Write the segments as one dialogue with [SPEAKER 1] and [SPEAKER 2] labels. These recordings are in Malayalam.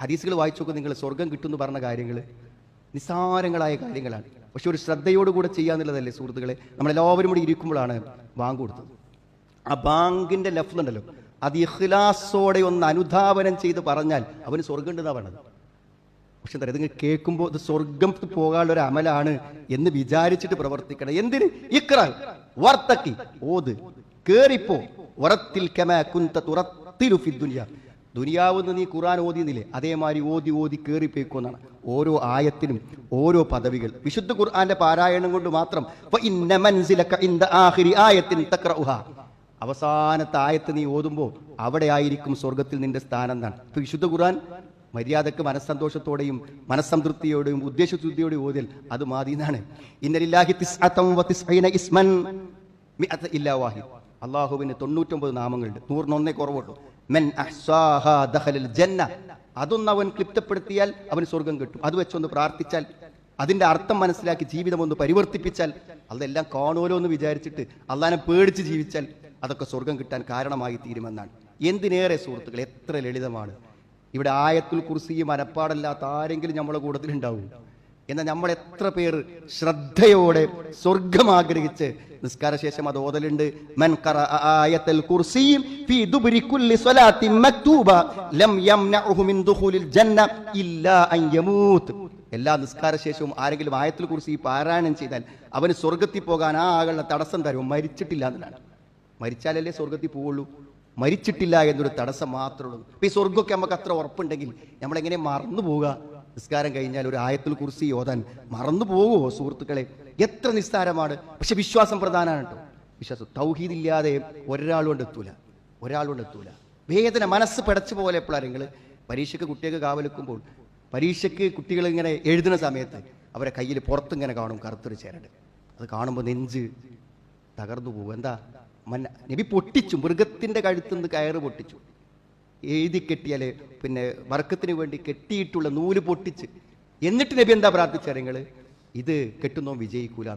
[SPEAKER 1] ഹദീസുകൾ നോക്കും നിങ്ങൾ സ്വർഗം കിട്ടുമെന്ന് പറഞ്ഞ കാര്യങ്ങൾ നിസ്സാരങ്ങളായ കാര്യങ്ങളാണ്. പക്ഷെ ഒരു ശ്രദ്ധയോടുകൂടെ ചെയ്യാന്നുള്ളതല്ലേ സുഹൃത്തുക്കളെ? നമ്മളെല്ലാവരും കൂടി ഇരിക്കുമ്പോഴാണ് ബാങ്ക് കൊടുത്തത്. ആ ബാങ്കിന്റെ ലഫ്ത് ഉണ്ടല്ലോ. അത് ഇഖ്ലാസോടെ ഒന്ന് അനുധാവനം ചെയ്ത് പറഞ്ഞാൽ അവന് സ്വർഗം ഉണ്ടെന്നാണ് പറഞ്ഞത്. പക്ഷെ എന്താ പറയുക കേൾക്കുമ്പോൾ ഇത് സ്വർഗം പോകാനുള്ള ഒരു അമലാണ് എന്ന് വിചാരിച്ചിട്ട് പ്രവർത്തിക്കണം. എന്തിന്? ഇക്ര വർത്തക്കി ഓത് കേറിപ്പോ ഉറത്തിൽ കമാ കുന്ത തുറത്തിലു ഫിദ്ദുനിയ ദുനിയ. ദുനിയാവെന്ന് നീ ഖുറാൻ ഓതിയെന്നില്ലേ? അതേമാതിരി ഓതി ഓതി കേറിപ്പോയിക്കോന്നാണ്. ഓരോ ആയത്തിനും ഓരോ പദവികൾ. വിശുദ്ധ ഖുർആന്റെ പാരായണം കൊണ്ട് മാത്രം അവസാനത്തെ ആയത്ത് നീ ഓതുമ്പോൾ അവിടെ ആയിരിക്കും സ്വർഗത്തിൽ നിന്റെ സ്ഥാനം എന്നാണ്. വിശുദ്ധ ഖുർആൻ മര്യാദയ്ക്ക് മനസ്സന്തോഷത്തോടെയും മനസ്സംതൃപ്തിയോടെയും ഉദ്ദേശശുദ്ധിയോടെയും ഓതിൽ അത് മാതിന്നാണ്. ഇന്നലില്ലാഹി ഇല്ലാ വാഹിദ്. അള്ളാഹുവിന് തൊണ്ണൂറ്റൊമ്പത് നാമങ്ങളുണ്ട്. നൂറിനൊന്നേ കുറവുള്ളൂ. മെൻ അതൊന്ന് അവൻ ക്ലിപ്തപ്പെടുത്തിയാൽ അവന് സ്വർഗം കിട്ടും. അത് വെച്ചൊന്ന് പ്രാർത്ഥിച്ചാൽ അതിന്റെ അർത്ഥം മനസ്സിലാക്കി ജീവിതം ഒന്ന് പരിവർത്തിപ്പിച്ചാൽ അതെല്ലാം കാണുമല്ലോ എന്ന് വിചാരിച്ചിട്ട് അള്ളാനെ പേടിച്ച് ജീവിച്ചാൽ അതൊക്കെ സ്വർഗം കിട്ടാൻ കാരണമായി തീരുമെന്നാണ്. എന്തിനേറെ സുഹൃത്തുക്കൾ എത്ര ലളിതമാണ്. ഇവിടെ ആയത്തുൽ കുർസിയും മനപ്പാടല്ലാത്ത ആരെങ്കിലും നമ്മുടെ കൂട്ടത്തിൽ ഉണ്ടാവും എന്നാൽ നമ്മൾ എത്ര പേർ ശ്രദ്ധയോടെ സ്വർഗം ആഗ്രഹിച്ച് നിസ്കാരശേഷം അത് ഓതലുണ്ട്. മൻ നിസ്കാര കുർസിയും ഫീ കുല്ലി സ്വലാത്തി മക്തൂബ ലം മിൻ ജന്ന ഇല്ലാ അൻ എല്ലാ നിസ്കാരശേഷവും ആരെങ്കിലും ആയത്തുൽ കുർസി പാരായണം ചെയ്താൽ അവന് സ്വർഗത്തിൽ പോകാൻ ആ ആകളുടെ തടസ്സം തരും. മരിച്ചിട്ടില്ല എന്നതാണ് മരിച്ചാലല്ലേ സ്വർഗത്തിൽ പോവുള്ളൂ? മരിച്ചിട്ടില്ല എന്നൊരു തടസ്സം മാത്രമേ ഉള്ളൂ. ഈ സ്വർഗമൊക്കെ നമുക്ക് അത്ര ഉറപ്പുണ്ടെങ്കിൽ നമ്മളെങ്ങനെ മറന്നു പോവുക? നിസ്കാരം കഴിഞ്ഞാൽ ഒരു ആയത്തിൽ കുറിച്ച് ഓതാൻ മറന്നു പോകുമോ സുഹൃത്തുക്കളെ? എത്ര നിസ്സാരമാണ് പക്ഷെ വിശ്വാസം പ്രധാനമാണ് കേട്ടോ. വിശ്വാസം തൗഹീദ് ഇല്ലാതെ ഒരാളും കൊണ്ട് എത്തൂല. ഒരാളുകൊണ്ട് എത്തൂല. വേദന മനസ്സ് പടച്ചു പോലെ എപ്പോഴാണ് നിങ്ങൾ? പരീക്ഷയ്ക്ക് കുട്ടികൾക്ക് കാവലെക്കുമ്പോൾ പരീക്ഷയ്ക്ക് കുട്ടികൾ ഇങ്ങനെ എഴുതുന്ന സമയത്ത് അവരെ കയ്യിൽ പുറത്തിങ്ങനെ കാണും കറുത്തൊരു ചേരട് അത് കാണുമ്പോൾ നെഞ്ച് തകർന്നു പോകും. എന്താ? മന്ന നബി പൊട്ടിച്ചു മൃഗത്തിന്റെ കഴുത്തുനിന്ന് കയറ് പൊട്ടിച്ചു. എഴുതി കെട്ടിയാൽ പിന്നെ വർക്കത്തിന് വേണ്ടി കെട്ടിയിട്ടുള്ള നൂൽ പൊട്ടിച്ച് എന്നിട്ട് നബി എന്താ പ്രാർത്ഥിച്ച നിങ്ങൾ ഇത് കെട്ടുന്നോ വിജയിക്കൂല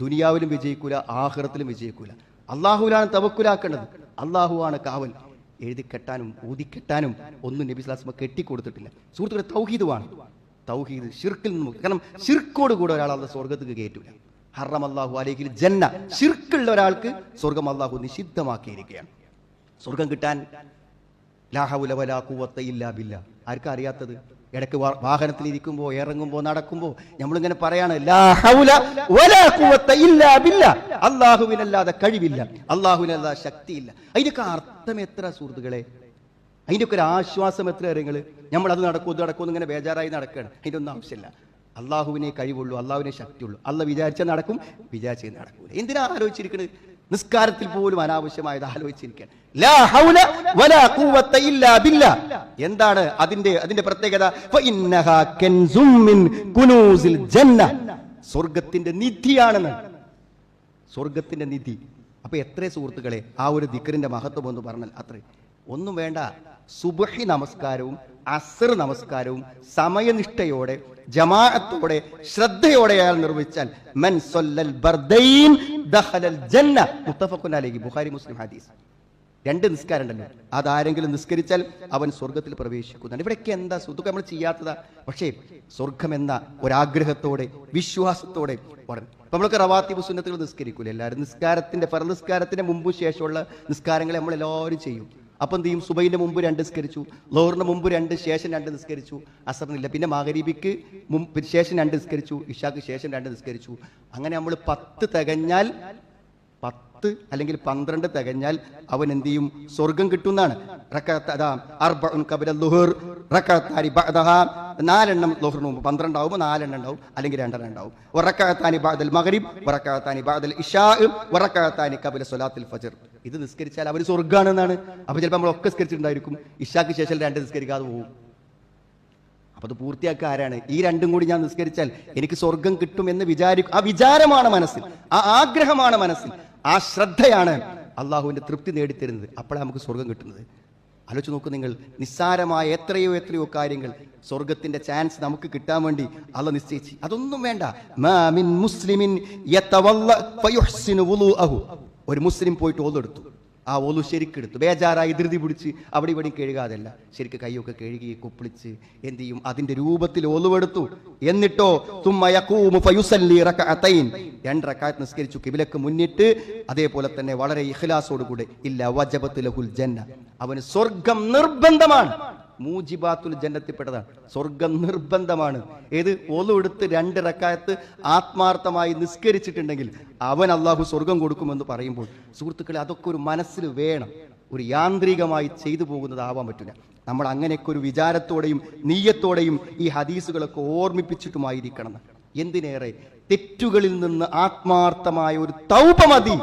[SPEAKER 1] ദുനിയാവിലും വിജയിക്കൂല ആഹ്റത്തിലും വിജയിക്കൂല. അള്ളാഹുലാണ് തവക്കുലാക്കേണ്ടത്. അള്ളാഹുവാണ് കാവൽ. എഴുതി കെട്ടാനും ഊതി കെട്ടാനും ഒന്നും നബി സ്ലാസ്മ കെട്ടിക്കൊടുത്തിട്ടില്ല. സുഹൃത്തുക്കളെ തൗഹീദുമാണ് തൗഹീദ് ഷിർക്കിൽ നിന്ന് കാരണം ഷിർക്കോട് കൂടെ ഒരാൾ അത് സ്വർഗത്തേക്ക് കയറ്റൂല. ഹറം അള്ളാഹു അല്ലെങ്കിൽ ജന്ന ഷിർക്കുള്ള ഒരാൾക്ക് സ്വർഗം അള്ളാഹു നിഷിദ്ധമാക്കിയിരിക്കുകയാണ്. സ്വർഗം കിട്ടാൻ ലാഹൗല വലാ ഖുവത്ത ഇല്ലാ ബില്ല. ആർക്കും അറിയാത്തത് ഇടയ്ക്ക് വാഹനത്തിൽ ഇരിക്കുമ്പോൾ ഇറങ്ങുമ്പോൾ നടക്കുമ്പോൾ നമ്മളിങ്ങനെ പറയാണ് അള്ളാഹുവിനല്ലാതെ കഴിവില്ല. അള്ളാഹുവിനല്ലാതെ ശക്തിയില്ല. അതിനൊക്കെ അർത്ഥം എത്ര സുഹൃത്തുക്കളെ? അതിന്റെ ഒക്കെ ഒരു ആശ്വാസം എത്ര കാര്യങ്ങൾ നമ്മളത് നടക്കും ഇത് ഇങ്ങനെ ബേജാറായി നടക്കുകയാണ് അതിന്റെ ഒന്നും ആവശ്യമില്ല. അള്ളാഹുവിനെ കഴിവുള്ളൂ അള്ളാഹുവിനെ ശക്തിയുള്ളൂ. അള്ള വിചാരിച്ചാൽ നടക്കും വിചാരിച്ചാൽ നടക്കൂല. എന്തിനാ ആലോചിച്ചിരിക്കുന്നത് നിസ്കാരത്തിൽ പോലും അനാവശ്യമായത് ബില്ലാ. എന്താണ് അതിന്റെ അതിന്റെ പ്രത്യേകത? സ്വർഗത്തിന്റെ നിധിയാണെന്ന്. സ്വർഗത്തിന്റെ നിധി. അപ്പൊ എത്ര സുഹൃത്തുക്കളെ ആ ഒരു ദിക്കറിന്റെ മഹത്വം എന്ന് പറഞ്ഞാൽ അത്രേ. ഒന്നും വേണ്ട. സുബഹി നമസ്കാരവും അസർ നമസ്കാരവും സമയനിഷ്ഠയോടെ ജമാഅത്തോടെ ശ്രദ്ധയോടെ അയാൾ നിർവഹിച്ചാൽ മൻ ബർദൈൻ അലൈഹി. ബുഖാരി മുസ്ലിം ഹദീസ്. രണ്ട് നിസ്കാരം ഉണ്ടല്ലോ അതാരെങ്കിലും നിസ്കരിച്ചാൽ അവൻ സ്വർഗത്തിൽ പ്രവേശിക്കുന്നതാണ് ഇവിടെയൊക്കെ എന്താ സുഖം നമ്മൾ ചെയ്യാത്തതാ? പക്ഷേ സ്വർഗം എന്ന ഒരാഗ്രഹത്തോടെ വിശ്വാസത്തോടെ പറഞ്ഞു നമ്മൾക്ക് നമ്മളൊക്കെ റവാത്തിബ് സുന്നത്തുകൾ നിസ്കരിക്കൂല? എല്ലാവരും നിസ്കാരത്തിന്റെ ഫർ നിസ്കാരത്തിന്റെ മുമ്പും ശേഷമുള്ള നിസ്കാരങ്ങളെ നമ്മൾ എല്ലാവരും ചെയ്യും. അപ്പം എന്ത് ചെയ്യും? സുബൈന്റെ മുമ്പ് രണ്ട് നിസ്കരിച്ചു. ലോറിന്റെ മുമ്പ് രണ്ട് ശേഷം രണ്ട് നിസ്കരിച്ചു. അസറിനില്ല. പിന്നെ മാഗരീബിക്ക് മുമ്പ് ശേഷം രണ്ട് നിസ്കരിച്ചു. ഇഷാക്ക് ശേഷം രണ്ട് നിസ്കരിച്ചു. അങ്ങനെ നമ്മൾ പത്ത് തികഞ്ഞാൽ പത്ത് അല്ലെങ്കിൽ പന്ത്രണ്ട് തികഞ്ഞാൽ അവൻ എന്ത് ചെയ്യും? സ്വർഗം കിട്ടുന്നതാണ് നാലെണ്ണം ലോഹറിന് മുമ്പ്. പന്ത്രണ്ടാവുമ്പോൾ നാലെണ്ണം ഉണ്ടാവും അല്ലെങ്കിൽ രണ്ടെണ്ണം ഉണ്ടാവും വറക്കഅത്താനി ബാദൽ മഗ്രിബ് വറക്കഅത്താനി ബാദൽ ഇഷാ വറക്കഅത്താനി ഖബല സൊലാത്തിൽ ഫജ്ർ. ഇത് നിസ്കരിച്ചാൽ അവർ സ്വർഗാണെന്നാണ്. അപ്പോൾ ചിലപ്പോൾ നമ്മൾ ഒക്കെ നിസ്കരിച്ചിട്ടുണ്ടായിരിക്കും. ഇഷാക്ക് ശേഷം രണ്ട് നിസ്കരിക്കാതെ പോകും അപ്പൊ അത് പൂർത്തിയാക്കുക ആരാണ്? ഈ രണ്ടും കൂടി ഞാൻ നിസ്കരിച്ചാൽ എനിക്ക് സ്വർഗം കിട്ടും എന്ന് വിചാരിക്കും ആ വിചാരമാണ് മനസ്സിൽ. ആ ആഗ്രഹമാണ് മനസ്സിൽ. ആ ശ്രദ്ധയാണ് അള്ളാഹുവിന്റെ തൃപ്തി നേടിത്തരുന്നത്. അപ്പോഴാണ് നമുക്ക് സ്വർഗം കിട്ടുന്നത്. ആലോചിച്ച് നോക്കൂ നിങ്ങൾ. നിസ്സാരമായ എത്രയോ എത്രയോ കാര്യങ്ങൾ സ്വർഗത്തിന്റെ ചാൻസ് നമുക്ക് കിട്ടാൻ വേണ്ടി അല്ല നിശ്ചയിച്ചു. അതൊന്നും വേണ്ട. മുസ്ലിമിൻ. ഒരു മുസ്ലിം പോയിട്ട് ഓതെടുത്തു ആ ഓലു ശരിക്കെടുത്തു ബേജാറായി ധൃതി പിടിച്ച് അവിടെ ഇവിടെ കഴുകാതല്ല ശരിക്ക് കൈയൊക്കെ കഴുകി കുപ്പിളിച്ച് എന്ത് ചെയ്യും? അതിന്റെ രൂപത്തിൽ ഓലുവെടുത്തു എന്നിട്ടോ തുമ്മ യഖൂമു ഫയുസല്ലി റകഅതൈൻ രണ്ട് റക്അത്ത് നിസ്കരിച്ചു. കിബിലക്ക് മുന്നിട്ട് അതേപോലെ തന്നെ വളരെ ഇഖ്ലാസോട് കൂടെ ഇല്ല വജബത്ത് ലഹുൽ ജന്ന. അവന് സ്വർഗം നിർബന്ധമാണ്. മൂജിബാത്തുൽ ജന്നത്തിൽപ്പെട്ടതാണ്. സ്വർഗം നിർബന്ധമാണ്. ഏത്? ഒലു എടുത്ത് രണ്ട് റക്കായത്ത് ആത്മാർത്ഥമായി നിസ്കരിച്ചിട്ടുണ്ടെങ്കിൽ അവൻ അള്ളാഹു സ്വർഗം കൊടുക്കുമെന്ന് പറയുമ്പോൾ സുഹൃത്തുക്കളെ അതൊക്കെ ഒരു മനസ്സിൽ വേണം. ഒരു യാന്ത്രികമായി ചെയ്തു പോകുന്നതാവാൻ പറ്റില്ല. നമ്മൾ അങ്ങനെയൊക്കെ ഒരു വിചാരത്തോടെയും നീയത്തോടെയും ഈ ഹദീസുകളൊക്കെ ഓർമ്മിപ്പിച്ചിട്ടുമായിരിക്കണം. എന്തിനേറെ? തെറ്റുകളിൽ നിന്ന് ആത്മാർത്ഥമായ ഒരു തൗപ മതി.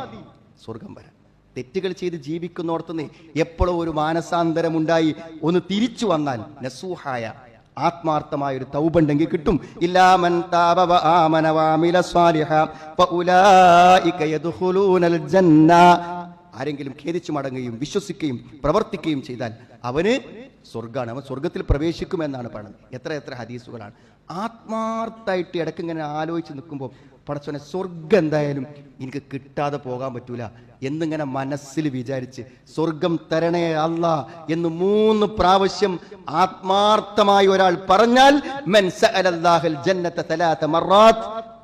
[SPEAKER 1] സ്വർഗം വരാൻ. തെറ്റുകൾ ചെയ്ത് ജീവിക്കുന്നോടത്തുനിന്ന് എപ്പോഴും ഒരു മാനസാന്തരം ഉണ്ടായി ഒന്ന് തിരിച്ചു വന്നാൽ നസൂഹായ ആത്മാർത്ഥമായ ഒരു തൗബുണ്ടെങ്കിൽ കിട്ടും. ജന്ന. ആരെങ്കിലും ഖേദിച്ചു മടങ്ങുകയും വിശ്വസിക്കുകയും പ്രവർത്തിക്കുകയും ചെയ്താൽ അവന് സ്വർഗാണ് അവൻ സ്വർഗത്തിൽ പ്രവേശിക്കുമെന്നാണ് പറയുന്നത് എത്ര എത്ര ഹദീസുകളാണ്. ആത്മാർത്ഥമായിട്ട് ഇടയ്ക്ക് ഇങ്ങനെ ആലോചിച്ച് നിൽക്കുമ്പോൾ പടച്ചോനെ സ്വർഗം എന്തായാലും എനിക്ക് കിട്ടാതെ പോകാൻ പറ്റൂല എന്നിങ്ങനെ മനസ്സിൽ വിചാരിച്ച് സ്വർഗം തരണേ അല്ല എന്ന് മൂന്ന് പ്രാവശ്യം ആത്മാർത്ഥമായി ഒരാൾ പറഞ്ഞാൽ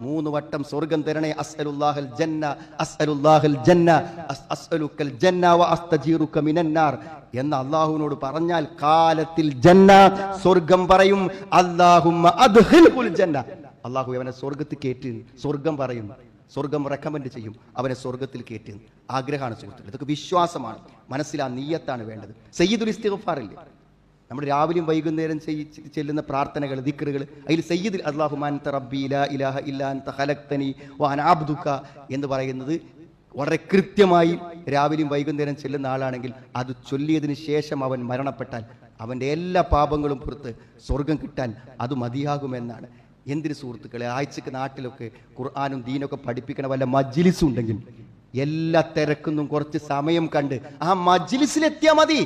[SPEAKER 1] മൂന്ന് വട്ടം സ്വർഗം തരണേ അസ്അലുല്ലാഹൽ ജന്ന അസ്അലുല്ലാഹൽ ജന്ന അസ്- അസ്അലുക്കൽ ജന്ന വ അസ്തജീറുക മിനന്നാർ എന്ന് അള്ളാഹുവിനോട് പറഞ്ഞാൽ കാലത്തിൽ ജന്ന സ്വർഗം പറയും അല്ലാഹുമ്മ അദ്ഖിൽഹുൽ ജന്ന. അള്ളാഹു അവനെ സ്വർഗത്തിൽ കയറ്റി സ്വർഗം പറയും സ്വർഗം റെക്കമെൻഡ് ചെയ്യും അവനെ സ്വർഗത്തിൽ കയറ്റി. ആഗ്രഹമാണ് സുഹൃത്തുക്കൾ ഇതൊക്കെ വിശ്വാസമാണ്. മനസ്സിലാ നീയത്താണ് വേണ്ടത്. സയ്യിദുൽ ഇസ്തിഫാറില്ലേ നമ്മൾ രാവിലെയും വൈകുന്നേരം ചെല്ലുന്ന പ്രാർത്ഥനകൾ ദിക്കറുകൾ അതിൽ സയ്യിദ് അള്ളാഹുമാൻ ഇലാഹ എന്ന് പറയുന്നത് വളരെ കൃത്യമായി രാവിലെയും വൈകുന്നേരം ചെല്ലുന്ന ആളാണെങ്കിൽ അത് ചൊല്ലിയതിന് ശേഷം അവൻ മരണപ്പെട്ടാൽ അവന്റെ എല്ലാ പാപങ്ങളും പുറത്ത് സ്വർഗം കിട്ടാൻ അത് മതിയാകുമെന്നാണ്. എന്തിന് സുഹൃത്തുക്കളെ? ആഴ്ചക്ക് നാട്ടിലൊക്കെ ഖുർആാനും ദീനൊക്കെ പഠിപ്പിക്കണ വല്ല മജ്ലിസും ഉണ്ടെങ്കിൽ എല്ലാ തിരക്കുന്നും കുറച്ച് സമയം കണ്ട് ആ മജ്ലിസിലെത്തിയാൽ മതി.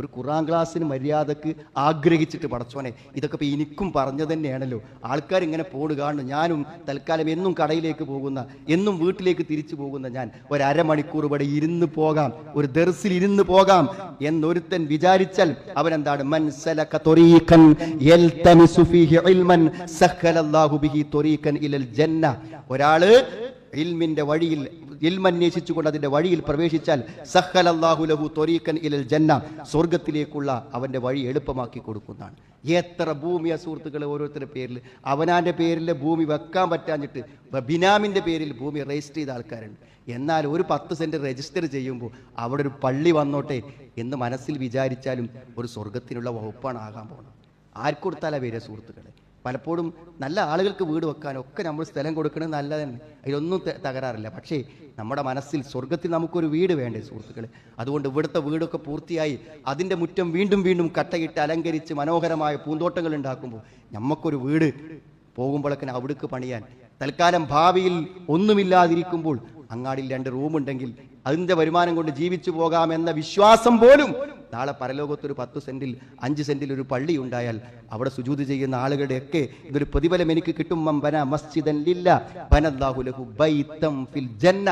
[SPEAKER 1] ഒരു ഖുറാൻ ക്ലാസ്സിന് മര്യാദയ്ക്ക് ആഗ്രഹിച്ചിട്ട് പടച്ചോനെ ഇതൊക്കെ ഇപ്പം എനിക്കും പറഞ്ഞു തന്നെയാണല്ലോ. ആൾക്കാർ ഇങ്ങനെ പോട് കാണുന്നു. ഞാനും തൽക്കാലം എന്നും കടയിലേക്ക് പോകുന്ന എന്നും വീട്ടിലേക്ക് തിരിച്ചു പോകുന്ന ഞാൻ ഒരു അരമണിക്കൂർ ഇവിടെ ഇരുന്ന് പോകാം ഒരു ദർസിൽ ഇരുന്ന് പോകാം എന്നൊരുത്തൻ വിചാരിച്ചാൽ അവനെന്താണ്? എന്താണ് ഒരാൾ ഇൽമിന്റെ വഴിയിൽ ഇൽമന്വേഷിച്ചുകൊണ്ട് അതിന്റെ വഴിയിൽ പ്രവേശിച്ചാൽ സഹലല്ലാഹുലഹു ലഹു ത്വരീഖൻ ഇലൽ ജന്ന സ്വർഗത്തിലേക്കുള്ള അവന്റെ വഴി എളുപ്പമാക്കി കൊടുക്കുന്നതാണ്. എത്ര ഭൂമി സുഹൃത്തുക്കളെ ഓരോരുത്തരുടെ പേരിൽ. അവനാന്റെ പേരിൽ ഭൂമി വെക്കാൻ പറ്റാഞ്ഞിട്ട് ബിനാമിന്റെ പേരിൽ ഭൂമി രജിസ്റ്റർ ചെയ്ത ആൾക്കാരുണ്ട്. എന്നാൽ ഒരു പത്ത് സെന്റ് രജിസ്റ്റർ ചെയ്യുമ്പോൾ അവിടെ ഒരു പള്ളി വന്നോട്ടെ എന്ന് മനസ്സിൽ വിചാരിച്ചാലും ഒരു സ്വർഗത്തിനുള്ള വകുപ്പാണ് ആകാൻ പോകുന്നത്. ആർക്കൊടുത്താലാണ് പേര് സുഹൃത്തുക്കളെ? പലപ്പോഴും നല്ല ആളുകൾക്ക് വീട് വെക്കാനും ഒക്കെ നമ്മൾ സ്ഥലം കൊടുക്കുന്നത് നല്ലതന്നെ. അതിലൊന്നും തകരാറില്ല. പക്ഷേ നമ്മുടെ മനസ്സിൽ സ്വർഗത്തിൽ നമുക്കൊരു വീട് വേണ്ടേ സുഹൃത്തുക്കളെ? അതുകൊണ്ട് ഇവിടുത്തെ വീടൊക്കെ പൂർത്തിയായി അതിന്റെ മുറ്റം വീണ്ടും വീണ്ടും കട്ടയിട്ട് അലങ്കരിച്ച് മനോഹരമായ പൂന്തോട്ടങ്ങൾ ഉണ്ടാക്കുമ്പോൾ നമുക്കൊരു വീട് പോകുമ്പോഴൊക്കെ അവിടേക്ക് പണിയാൻ. തൽക്കാലം ഭാവിയിൽ ഒന്നുമില്ലാതിരിക്കുമ്പോൾ അങ്ങാടിയിൽ രണ്ട് റൂമുണ്ടെങ്കിൽ അതിന്റെ വരുമാനം കൊണ്ട് ജീവിച്ചു പോകാമെന്ന വിശ്വാസം പോലും നാളെ പരലോകത്തൊരു പത്ത് സെന്റിൽ അഞ്ച് സെന്റിൽ ഒരു പള്ളി ഉണ്ടായാൽ അവിടെ സുജൂത് ചെയ്യുന്ന ആളുകളുടെയൊക്കെ ഇതൊരു പ്രതിഫലം എനിക്ക് കിട്ടും ബന മസ്ജിദൻ ലില്ല ബനല്ലാഹു ലഹു ബൈത്തം ഫിൽ ജന്ന.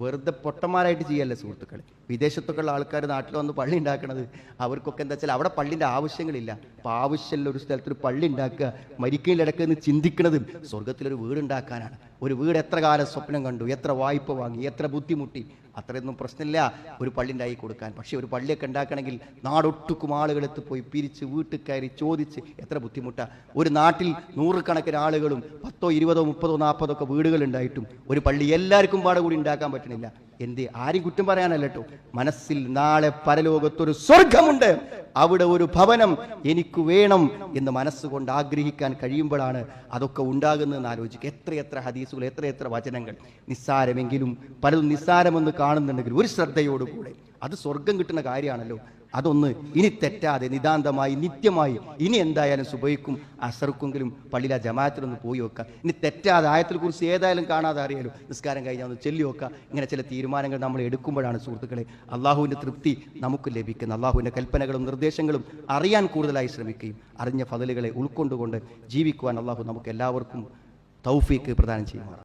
[SPEAKER 1] വെറുതെ പൊട്ടന്മാരായിട്ട് ചെയ്യല്ലേ സുഹൃത്തുക്കൾ വിദേശത്തൊക്കെയുള്ള ആൾക്കാർ നാട്ടിൽ വന്ന് പള്ളി ഉണ്ടാക്കണത് അവർക്കൊക്കെ എന്താ വെച്ചാൽ അവിടെ പള്ളിന്റെ ആവശ്യങ്ങളില്ല. അപ്പം ആവശ്യമുള്ള ഒരു സ്ഥലത്തൊരു പള്ളി ഉണ്ടാക്കുക മരിക്കയിലിടക്ക് എന്ന് ചിന്തിക്കുന്നത് സ്വർഗത്തിലൊരു വീട് ഉണ്ടാക്കാനാണ് ഒരു വീട് എത്ര കാലം സ്വപ്നം കണ്ടു? എത്ര വായ്പ വാങ്ങി? എത്ര ബുദ്ധിമുട്ടി? അത്രയൊന്നും പ്രശ്നമില്ല. ഒരു പള്ളി ഉണ്ടാക്കി കൊടുക്കാൻ. പക്ഷേ ഒരു പള്ളിയൊക്കെ ഉണ്ടാക്കണമെങ്കിൽ നാടൊട്ടുക്കും ആളുകളെത്ത് പോയി പിരിച്ച് വീട്ടിൽ കയറി ചോദിച്ച് എത്ര ബുദ്ധിമുട്ടാണ് ഒരു നാട്ടിൽ നൂറുകണക്കിന് ആളുകളും പത്തോ ഇരുപതോ മുപ്പതോ നാൽപ്പതോ ഒക്കെ വീടുകളുണ്ടായിട്ടും ഒരു പള്ളി എല്ലാവർക്കും പാടെ കൂടി ഉണ്ടാക്കാൻ പറ്റണില്ല. എന്ത് ആരും കുറ്റം പറയാനല്ല കേട്ടോ മനസ്സിൽ നാളെ പരലോകത്തൊരു സ്വർഗമുണ്ട് അവിടെ ഒരു ഭവനം എനിക്ക് വേണം എന്ന് മനസ്സുകൊണ്ട് ആഗ്രഹിക്കാൻ കഴിയുമ്പോഴാണ് അതൊക്കെ ഉണ്ടാകുന്നതെന്ന് ആലോചിക്കുക. എത്രയെത്ര ഹദീസുകൾ എത്രയെത്ര വചനങ്ങൾ. നിസ്സാരമെങ്കിലും പലതും നിസ്സാരമെന്ന് കാണുന്നുണ്ടെങ്കിൽ ഒരു ശ്രദ്ധയോടുകൂടെ. അത് സ്വർഗം കിട്ടുന്ന കാര്യമാണല്ലോ. അതൊന്ന് ഇനി തെറ്റാതെ നിതാന്തമായി നിത്യമായി ഇനി എന്തായാലും സുബൈക്കും അസർക്കെങ്കിലും പള്ളിയിലെ ജമാഅത്തിലൊന്ന് പോയി വെക്കുക ഇനി തെറ്റാതെ ആയത്തിൽ കുറിച്ച് ഏതായാലും കാണാതെ അറിയാലോ. നിസ്കാരം കഴിഞ്ഞാൽ ഒന്ന് ചെല്ലി വെക്കുക ഇങ്ങനെ ചില തീരുമാനങ്ങൾ നമ്മൾ എടുക്കുമ്പോഴാണ് സുഹൃത്തുക്കളെ അള്ളാഹുവിന്റെ തൃപ്തി നമുക്ക് ലഭിക്കുന്നത്. അള്ളാഹുവിന്റെ കൽപ്പനകളും നിർദ്ദേശങ്ങളും അറിയാൻ കൂടുതലായി ശ്രമിക്കുകയും അറിഞ്ഞ ഫതലുകളെ ഉൾക്കൊണ്ടുകൊണ്ട് ജീവിക്കുവാൻ അള്ളാഹു നമുക്ക് എല്ലാവർക്കും തൗഫീക്ക് പ്രദാനം ചെയ്യുമാറാണ്